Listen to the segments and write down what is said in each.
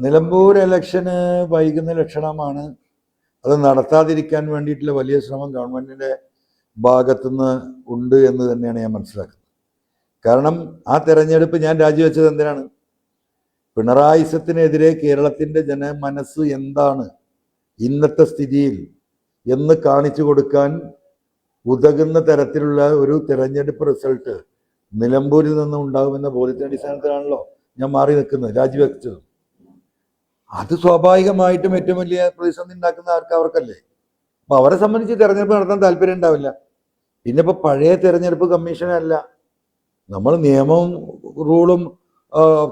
നിലമ്പൂർ ഇലക്ഷന് വൈകുന്ന ലക്ഷണമാണ്. അത് നടത്താതിരിക്കാൻ വേണ്ടിയിട്ടുള്ള വലിയ ശ്രമം ഗവൺമെന്റിന്റെ ഭാഗത്തുനിന്ന് ഉണ്ട് എന്ന് തന്നെയാണ് ഞാൻ മനസ്സിലാക്കുന്നത്. കാരണം ആ തെരഞ്ഞെടുപ്പ് ഞാൻ രാജിവെച്ചത് എന്തിനാണ്? പിണറായിസത്തിനെതിരെ കേരളത്തിന്റെ ജനമനസ്സ് എന്താണ്? ഇന്നത്തെ സ്ഥിതിയിൽ എന്ന് കാണിച്ചു കൊടുക്കാൻ ഉതകുന്ന തരത്തിലുള്ള ഒരു തെരഞ്ഞെടുപ്പ് റിസൾട്ട് നിലമ്പൂരിൽ നിന്നും ഉണ്ടാകുമെന്ന ബോധ്യത്തിന്റെ അടിസ്ഥാനത്തിലാണല്ലോ ഞാൻ മാറി നിൽക്കുന്നത് രാജിവെച്ചത്. അത് സ്വാഭാവികമായിട്ടും ഏറ്റവും വലിയ പ്രതിസന്ധി ഉണ്ടാക്കുന്ന ആർക്ക് അവർക്കല്ലേ? അപ്പൊ അവരെ സംബന്ധിച്ച് തെരഞ്ഞെടുപ്പ് നടത്താൻ താല്പര്യം ഉണ്ടാവില്ല. പിന്നെ ഇപ്പൊ പഴയ തെരഞ്ഞെടുപ്പ് കമ്മീഷനല്ല നമ്മൾ നിയമവും റൂളും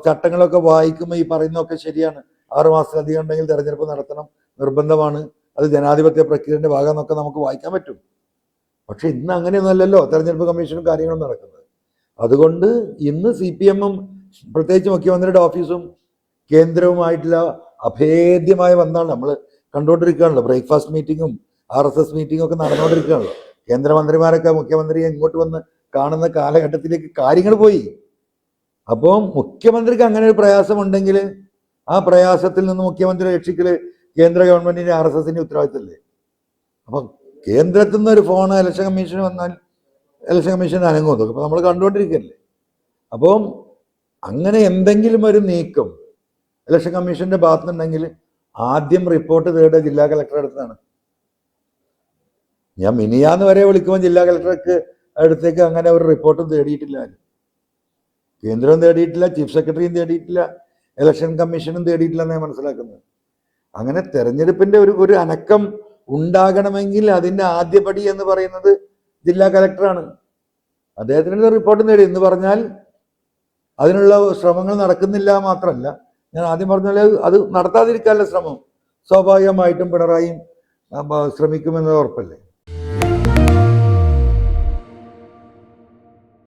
ചട്ടങ്ങളൊക്കെ വായിക്കുമ്പോൾ ഈ പറയുന്നതൊക്കെ ശരിയാണ്. ആറ് മാസത്തിലധികം ഉണ്ടെങ്കിൽ തെരഞ്ഞെടുപ്പ് നടത്തണം നിർബന്ധമാണ്. അത് ജനാധിപത്യ പ്രക്രിയന്റെ ഭാഗം എന്നൊക്കെ നമുക്ക് വായിക്കാൻ പറ്റും. പക്ഷെ ഇന്ന് അങ്ങനെയൊന്നുമല്ലല്ലോ തെരഞ്ഞെടുപ്പ് കമ്മീഷനും കാര്യങ്ങളും നടക്കുന്നത്. അതുകൊണ്ട് ഇന്ന് സി പി എമ്മും പ്രത്യേകിച്ച് മുഖ്യമന്ത്രിയുടെ ഓഫീസും കേന്ദ്രവുമായിട്ടുള്ള അഭേദ്യമായ വന്നാണ് നമ്മൾ കണ്ടുകൊണ്ടിരിക്കുകയാണല്ലോ. ബ്രേക്ക്ഫാസ്റ്റ് മീറ്റിങ്ങും ആർ എസ് എസ് മീറ്റിംഗും ഒക്കെ നടന്നുകൊണ്ടിരിക്കുകയാണല്ലോ. കേന്ദ്രമന്ത്രിമാരൊക്കെ മുഖ്യമന്ത്രി ഇങ്ങോട്ട് വന്ന് കാണുന്ന കാലഘട്ടത്തിലേക്ക് കാര്യങ്ങൾ പോയി. അപ്പോൾ മുഖ്യമന്ത്രിക്ക് അങ്ങനെ ഒരു പ്രയാസമുണ്ടെങ്കിൽ ആ പ്രയാസത്തിൽ നിന്ന് മുഖ്യമന്ത്രി രക്ഷിക്കൽ കേന്ദ്ര ഗവൺമെന്റിന്റെ ആർ എസ് എസിന്റെ ഉത്തരവാദിത്തമല്ലേ അപ്പം കേന്ദ്രത്തിൽ നിന്ന് ഒരു ഫോൺ ഇലക്ഷൻ കമ്മീഷൻ വന്നാൽ ഇലക്ഷൻ കമ്മീഷൻ അനങ്ങും. ഇപ്പൊ നമ്മൾ കണ്ടുകൊണ്ടിരിക്കല്ലേ അപ്പം അങ്ങനെ എന്തെങ്കിലും ഒരു നീക്കം ഇലക്ഷൻ കമ്മീഷന്റെ ഭാഗത്തുനിന്നുണ്ടെങ്കിൽ ആദ്യം റിപ്പോർട്ട് തേടുക ജില്ലാ കളക്ടറുടെ അടുത്താണ്. ഞാൻ മിനിയാന്ന് വരെ വിളിക്കുമ്പോൾ ജില്ലാ കളക്ടർക്ക് അടുത്തേക്ക് അങ്ങനെ ഒരു റിപ്പോർട്ടും തേടിയിട്ടില്ല. കേന്ദ്രവും തേടിയിട്ടില്ല ചീഫ് സെക്രട്ടറിയും തേടിയിട്ടില്ല ഇലക്ഷൻ കമ്മീഷനും തേടിയിട്ടില്ല ഞാൻ മനസ്സിലാക്കുന്നത്. അങ്ങനെ തെരഞ്ഞെടുപ്പിന്റെ ഒരു ഒരു അനക്കം ഉണ്ടാകണമെങ്കിൽ അതിന്റെ ആദ്യപടി എന്ന് പറയുന്നത് ജില്ലാ കലക്ടറാണ് അദ്ദേഹത്തിന്റെ റിപ്പോർട്ട് നേടി എന്ന് പറഞ്ഞാൽ അതിനുള്ള ശ്രമങ്ങൾ നടക്കുന്നില്ല മാത്രമല്ല ഞാൻ ആദ്യം പറഞ്ഞ പോലെ അത് നടത്താതിരിക്കാനുള്ള ശ്രമം സ്വാഭാവികമായിട്ടും ബ- ശ്രമിക്കുമെന്നത് ഉറപ്പല്ലേ?